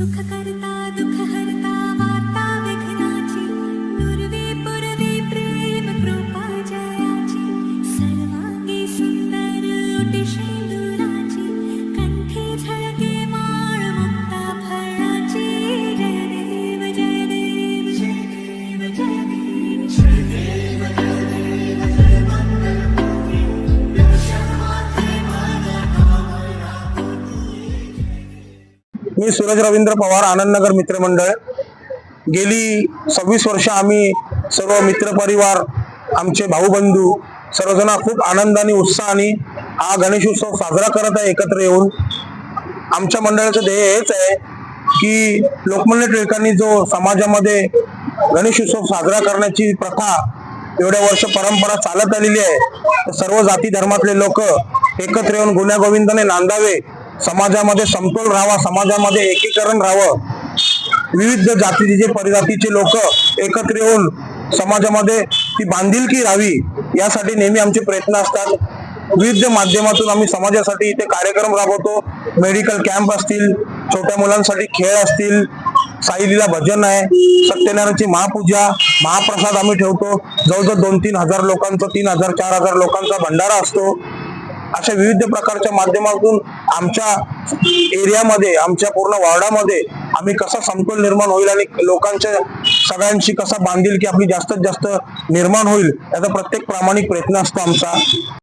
सुख करता दुख हरता मी सूरज रवींद्र पवार आनंदनगर मित्रमंडळ गेली सव्वीस वर्ष आम्ही सर्व मित्रपरिवार आमचे भाऊबंधू सर्वजण खूप आनंदाने उत्साहाने हा गणेश उत्सव साजरा करत आहे एकत्र येऊन. आमच्या मंडळाचं ध्येय हेच आहे की लोकमान्य टिळकांनी जो समाजामध्ये गणेश उत्सव साजरा करण्याची प्रथा एवढ्या वर्ष परंपरा चालत आलेली आहे तर सर्व जाती धर्मातले लोक एकत्र येऊन गुण्यागोविंदाने नांदावे समाजामध्ये समतोल राहावा समाजामध्ये एकीकरण राहावं. विविध जातीचे परिजातीचे लोक एकत्र येऊन समाजामध्ये ती बांधिलकी राहावी यासाठी नेहमी आमचे प्रयत्न असतात. विविध माध्यमातून आम्ही समाजासाठी इथे कार्यक्रम राबवतो. मेडिकल कॅम्प असतील छोट्या मुलांसाठी खेळ असतील साईलीला भजन आहे सत्यनारायणची महापूजा महाप्रसाद आम्ही ठेवतो. जवळजवळ दोन तीन हजार लोकांचा तीन हजार चार हजार लोकांचा भंडारा असतो. अशा विविध प्रकारच्या माध्यमातून आमच्या एरियामध्ये आमच्या पूर्ण वार्डामध्ये आम्ही कसा समतोल निर्माण होईल आणि लोकांच्या सगळ्यांशी कसा बांधील की आपली जास्तीत जास्त निर्माण होईल याचा प्रत्येक प्रामाणिक प्रयत्न असतो आमचा.